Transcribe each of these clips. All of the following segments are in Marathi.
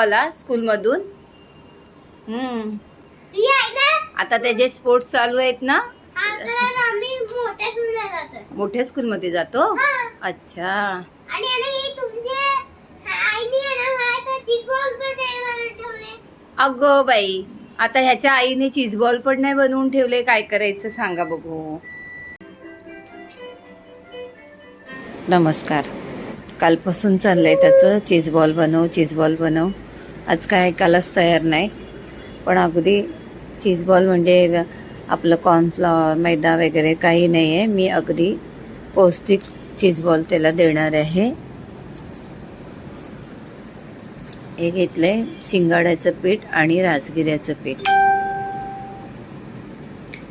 आला स्कूलमधून. हम्म. आता त्याचे स्पोर्ट्स चालू आहेत ना मोठ्या स्कूलमध्ये जातो? अच्छा. अगं बाई आता ह्याच्या आईने चीज बॉल पण नाही बनवून ठेवले काय करायचं सांगा बघू. नमस्कार. कालपासून चाललंय त्याचं चीज बॉल बनव चीज बॉल बनव. आज काय ऐकायलाच तयार नाही. पण अगदी चीज बॉल म्हणजे आपलं कॉर्नफ्लॉवर मैदा वगैरे काही नाही आहे मी अगदी पौष्टिक चीज बॉल त्याला देणार आहे. हे घेतलंय शिंगाड्याचं पीठ आणि राजगिऱ्याचं पीठ.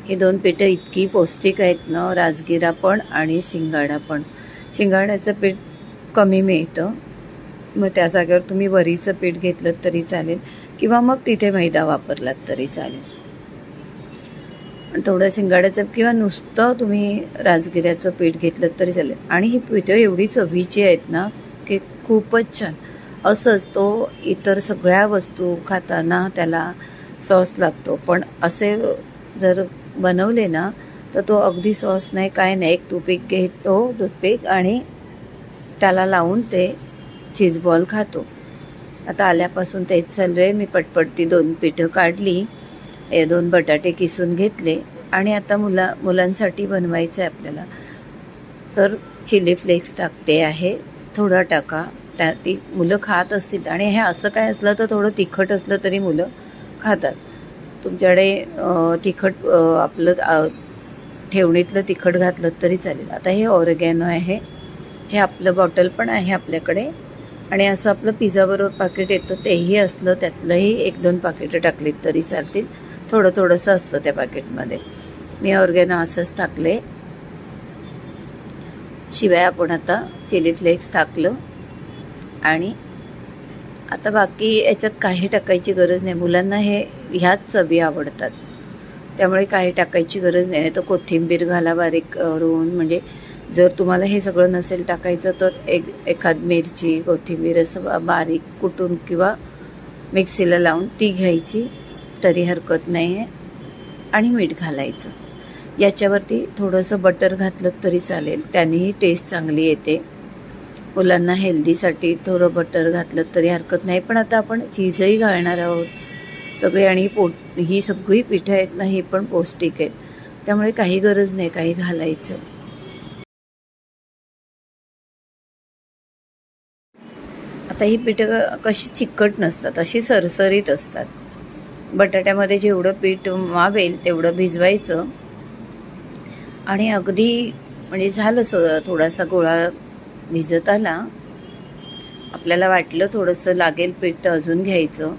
हे दोन पिठं इतकी पौष्टिक आहेत ना राजगिरा पण आणि शिंगाडा पण. शिंगाड्याचं पीठ कमी मिळतं. मग त्या जागेवर तुम्ही वरीचं पीठ घेतलं तरी चालेल किंवा मग तिथे मैदा वापरलात तरी चालेल. थोडं शिंगाड्याचं किंवा नुसतं तुम्ही राजगिऱ्याचं पीठ घेतलं तरी चालेल. आणि ही पिठं एवढी चवीची आहेत ना की खूपच छान. असंच तो इतर सगळ्या वस्तू खाताना त्याला सॉस लागतो. पण असे जर बनवले ना तर तो अगदी सॉस नाही काय नाही. एक टूपीक घेतो टूथपिक आणि त्याला लावून ते चीज बॉल खातो. आता आल्यापासून तेच चालू आहे. मी पटपट ती दोन पिठं काढली. हे दोन बटाटे किसून घेतले. आणि आता मुला मुलांसाठी बनवायचं आहे आपल्याला. तर चिली फ्लेक्स टाकते आहे. थोडा टाका. त्या ती मुलं खात असतील. आणि हे असं काय असलं तर थोडं तिखट असलं तरी मुलं खातात. तुमच्याकडे तिखट आपलं ठेवणीतलं तिखट घातलं तरी चालेल. आता हे ऑरगॅनो आहे. हे आपलं बॉटल पण आहे आपल्याकडे. आणि असं आपलं पिझ्झाबरोबर पाकिट येतं तेही असलं त्यातलंही एक दोन पाकिटं टाकलीत तरी चालतील. थोडं थोडंसं असतं त्या पाकिटमध्ये. मी ऑर्गॅनो असंच टाकले. शिवाय आपण आता चिली फ्लेक्स टाकलं. आणि आता बाकी याच्यात काही टाकायची गरज नाही. मुलांना हे ह्याच चवी आवडतात. त्यामुळे काही टाकायची गरज नाही. तर कोथिंबीर घाला बारीक करून म्हणजे जर तुम्हाला हे सगळं नसेल टाकायचं तर एक एखाद मिरची कोथिंबीर असं बारीक कुटून किंवा मिक्सीला लावून ती घ्यायची. तरी हरकत नाही आहे आणि मीठ घालायचं. याच्यावरती थोडंसं बटर घातलं तरी चालेल. त्यानेही टेस्ट चांगली येते. मुलांना हेल्दीसाठी थोडं बटर घातलं तरी हरकत नाही. पण आता आपण चीजही घालणार आहोत. सगळे आणि पोट ही सगळी पिठं आहेत ना ही पण पौष्टिक आहेत. त्यामुळे काही गरज नाही काही घालायचं. आता ही पिठं कशी चिकट नसतात अशी सरसरीत असतात. बटाट्यामध्ये जेवढं पीठ मावेल तेवढं भिजवायचं. आणि अगदी म्हणजे झालं सो थोडासा गोळा भिजत आला. आपल्याला वाटलं थोडंसं लागेल पीठ तर अजून घ्यायचं.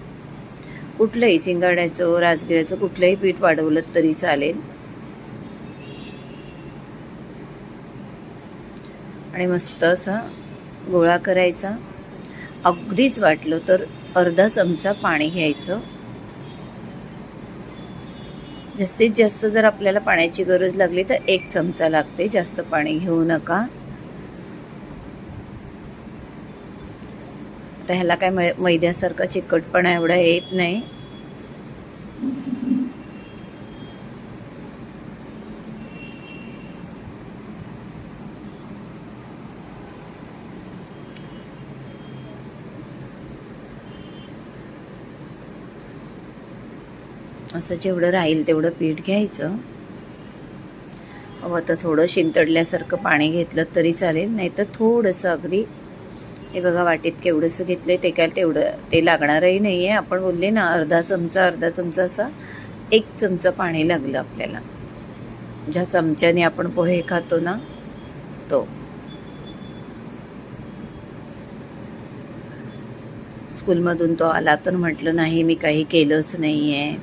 कुठलंही सिंगाड्याचं राजगिऱ्याचं कुठलंही पीठ वाढवलं तरी चालेल. आणि मस्त असा गोळा करायचा. अगदीच वाटलं तर अर्धा चमचा पाणी घ्यायचं. जास्तीत जास्त जर आपल्याला पाण्याची गरज लागली तर एक चमचा लागते. जास्त पाणी घेऊ नका. तर ह्याला काय मै मैद्यासारखा चिकटपणा एवढा येत नाही. असं जेवढं राहील तेवढं पीठ घ्यायचं. हवं तर थोडं शिंतडल्यासारखं पाणी घेतलं तरी चालेल नाही तर थोडंसं अगदी हे बघा वाटीत केवढंसं घेतलं ते काय तेवढं ते लागणारही नाही आहे आपण बोलले ना अर्धा चमचा अर्धा चमचा असा एक चमचा पाणी लागलं आपल्याला. ज्या चमच्याने आपण पोहे खातो ना तो. स्कूलमधून तो आला तर म्हटलं नाही मी काही केलंच नाही आहे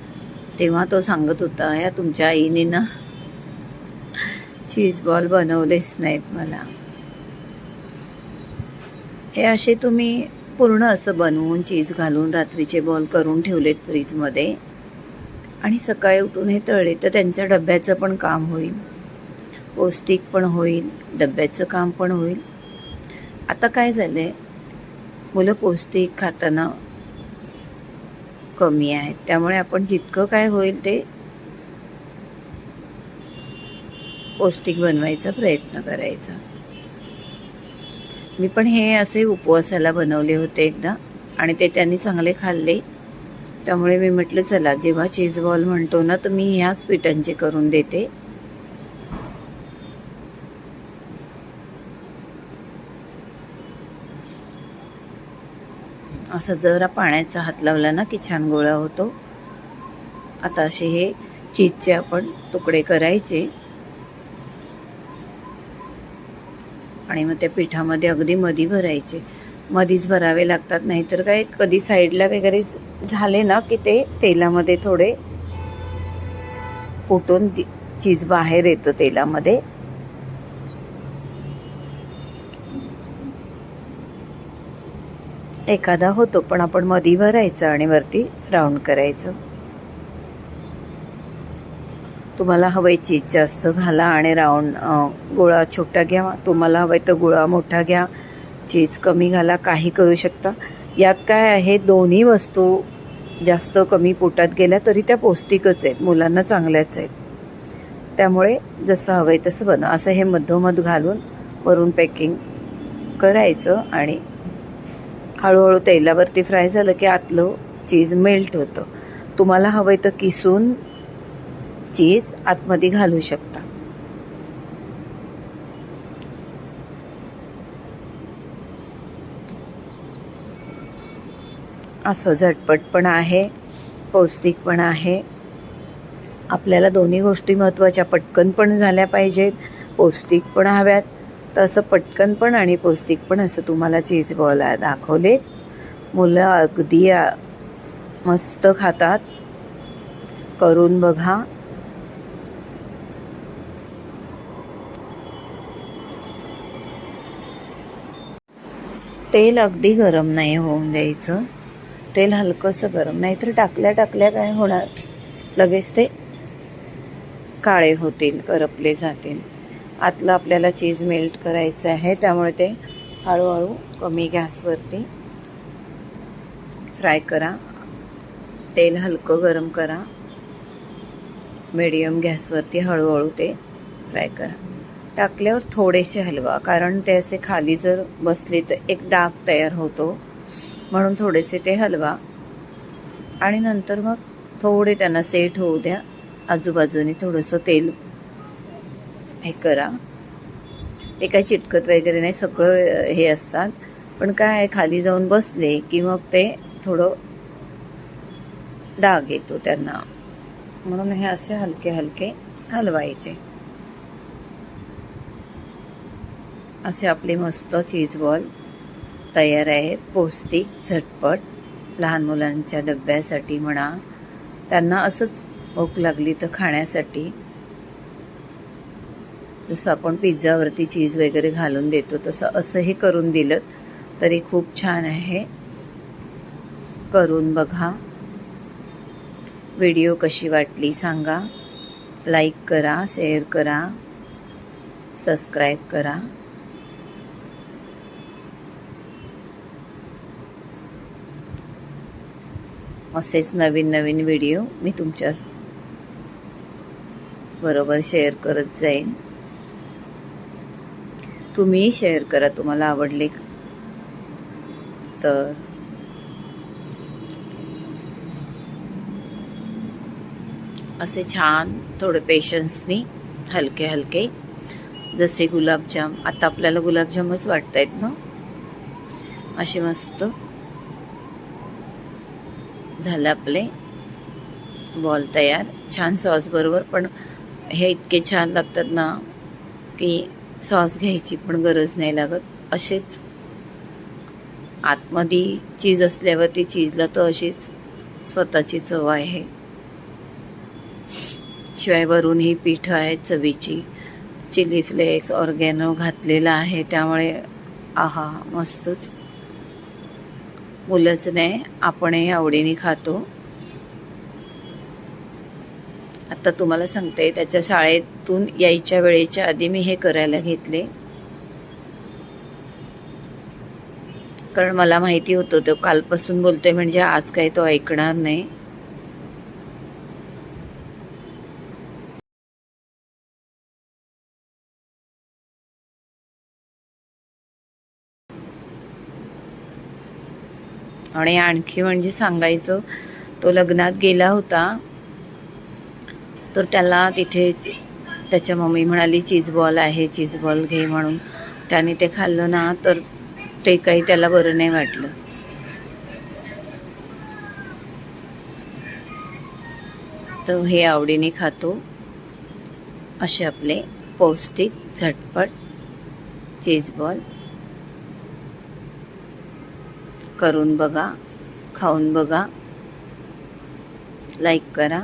तेव्हा तो सांगत होता या तुमच्या आईने ना चीज बॉल बनवलेच नाहीत मला. हे असे तुम्ही पूर्ण असं बनवून चीज घालून रात्रीचे बॉल करून ठेवलेत फ्रीजमध्ये आणि सकाळी उठून हे तळले तर त्यांच्या डब्याचं पण काम होईल. पौष्टिक पण होईल डब्याचं काम पण होईल. आता काय झालं आहे मुलं पौष्टिक खाताना कमी आहेत त्यामुळे आपण जितकं काय होईल ते पौष्टिक बनवायचा प्रयत्न करायचा. मी पण हे असे उपवासाला बनवले होते एकदा आणि ते त्यांनी चांगले खाल्ले. त्यामुळे मी म्हटलं चला जेव्हा चीज बॉल म्हणतो ना तर मी ह्याच पिठांचे करून देते. असं जरा पाण्याचा हात लावला ना की छान गोळा होतो. आता असे हे चीजचे आपण तुकडे करायचे. आणि मग त्या पिठामध्ये अगदी मधी भरायचे. मधीच भरावे लागतात नाहीतर काय कधी साईडला वगैरे झाले ना की ते तेलामध्ये थोडे फुटून ती- चीज बाहेर येतं तेलामध्ये. एखादा होतो पण आपण मधी भरायचं आणि वरती राऊंड करायचं. तुम्हाला हवंय चीज जास्त घाला आणि राऊंड गोळा छोटा घ्या. तुम्हाला हवंय तर गोळा मोठा घ्या. चीज कमी घाला काही करू शकता. यात काय आहे दोन्ही वस्तू जास्त कमी पोटात गेल्या तरी त्या पौष्टिकच आहेत. मुलांना चांगल्याच आहेत. त्यामुळे जसं हवंय तसं बनव. असं हे मधोमध घालून वरून पॅकिंग करायचं आणि हळूहळू तेलावरती फ्राय झालं की आतलं चीज मेल्ट होतं. तुम्हाला हवंय तर किसून चीज आतमध्ये घालू शकता. असं झटपट पण आहे पौष्टिक पण आहे. आपल्याला दोन्ही गोष्टी महत्त्वाच्या पटकन पण झाल्या पाहिजेत पौष्टिक पण हव्यात. तर असं पटकन पण आणि पौष्टिक पण असं तुम्हाला चीज बॉल दाखवले. मुलं अगदी मस्त खातात. करून बघा. तेल अगदी गरम नाही होऊन द्यायचं. तेल हलकंसं गरम नाहीतर टाकल्या टाकल्या काय होणार? लगेच ते काळे होतील करपले जातील. आतलं आपल्याला चीज मेल्ट करायचं आहे त्यामुळे ते हळूहळू कमी गॅसवरती फ्राय करा. तेल हलकं गरम करा. मिडियम गॅसवरती हळूहळू ते फ्राय करा. टाकल्यावर थोडेसे हलवा कारण ते असे खाली जर बसले तर एक डाग तयार होतो. म्हणून थोडेसे ते हलवा. आणि नंतर मग थोडे त्यांना सेट होऊ द्या. आजूबाजूने थोडंसं तेल हे करा. ते काय चिटकत वगैरे नाही सगळं हे असतात. पण काय खाली जाऊन बसले की मग ते थोडं डाग येतो त्यांना. म्हणून हे असे हलके हलके हलवायचे. असे आपले मस्त चीज बॉल तयार आहेत. पौष्टिक झटपट. लहान मुलांच्या डब्यासाठी म्हणा. त्यांना असंच भूक लागली तर खाण्यासाठी. जसं आपण पिझ्झावरती चीज वगैरे घालून देतो तसं असंही करून दिलं. तरी खूप छान आहे. करून बघा. व्हिडिओ कशी वाटली सांगा. लाईक करा शेअर करा. सबस्क्राईब करा. असेच नवीन नवीन व्हिडिओ मी तुमच्या बरोबर शेअर करत जाईन. तुम्ही शेअर करा तुम्हाला आवडले तर. असे छान थोडे पेशन्सनी हलके हलके जसे गुलाबजाम आता आपल्याला गुलाबजामच वाटत आहेत ना? असे मस्त झालं आपले बॉल तयार. छान सॉस बरोबर पण हे इतके छान लागतात ना की सॉस घ्यायची पण गरज नाही लागत. असेच आतमध्ये चीज असल्यावर ती चीजला तर अशीच स्वतःची चव आहे. शिवाय वरून ही पीठ आहे चवीची. चिली फ्लेक्स ऑर्गॅनो घातलेला आहे त्यामुळे आहा मस्तच. मुलंच नाही आपणही आवडीने खातो. आता तुम्हाला सांगते त्याच्या शाळेतून यायच्या वेळेच्या आधी मी हे करायला घेतले. कारण मला माहिती होतं तो कालपासून बोलतोय म्हणजे आज काही तो ऐकणार नाही. आणि आणखी म्हणजे सांगायचं तो लग्नात गेला होता. तर त्याला तिथे त्याच्या मम्मी म्हणाली चीज बॉल आहे चीज बॉल घे म्हणून. त्याने ते खाल्लं ना तर ते काही त्याला बरं नाही वाटलं. तर हे आवडीने खातो. असे आपले पौष्टिक झटपट चीज बॉल. करून बघा खाऊन बघा. लाईक करा.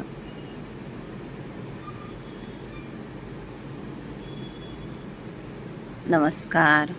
नमस्कार.